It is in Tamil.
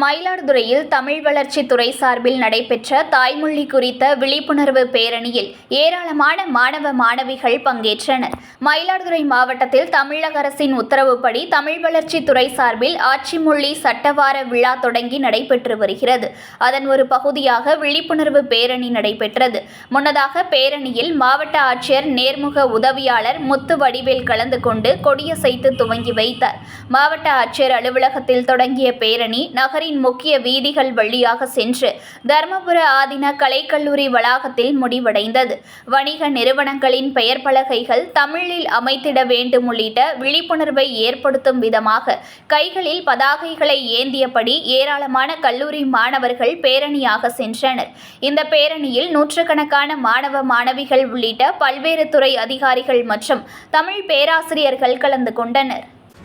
மயிலாடுதுறையில் தமிழ் வளர்ச்சித்துறை சார்பில் நடைபெற்ற தாய்மொழி குறித்த விழிப்புணர்வு பேரணியில் ஏராளமான மாணவ மாணவிகள் பங்கேற்றனர். மயிலாடுதுறை மாவட்டத்தில் தமிழக அரசின் உத்தரவுப்படி தமிழ் வளர்ச்சித்துறை சார்பில் ஆட்சி மொழி சட்டவார விழா தொடங்கி நடைபெற்று வருகிறது. அதன் ஒரு பகுதியாக விழிப்புணர்வு பேரணி நடைபெற்றது. முன்னதாக பேரணியில் மாவட்ட ஆட்சியர் நேர்முக உதவியாளர் முத்து வடிவேல் கலந்து கொண்டு கொடியசைத்து துவங்கி வைத்தார். மாவட்ட ஆட்சியர் அலுவலகத்தில் தொடங்கிய பேரணி நகரின் முக்கிய வீதிகள் வழியாக சென்று தர்மபுர ஆதின கலைக்கல்லூரி வளாகத்தில் முடிவடைந்தது. வணிக நிறுவனங்களின் பெயர் பலகைகள் தமிழில் அமைத்திட வேண்டும் உள்ளிட்ட விழிப்புணர்வை ஏற்படுத்தும் விதமாக கைகளில் பதாகைகளை ஏந்தியபடி ஏராளமான கல்லூரி மாணவர்கள் பேரணியாக சென்றனர். இந்த பேரணியில் நூற்றுக்கணக்கான மாணவ மாணவிகள் உள்ளிட்ட பல்வேறு துறை அதிகாரிகள் மற்றும் தமிழ் பேராசிரியர்கள் கலந்து கொண்டனர்.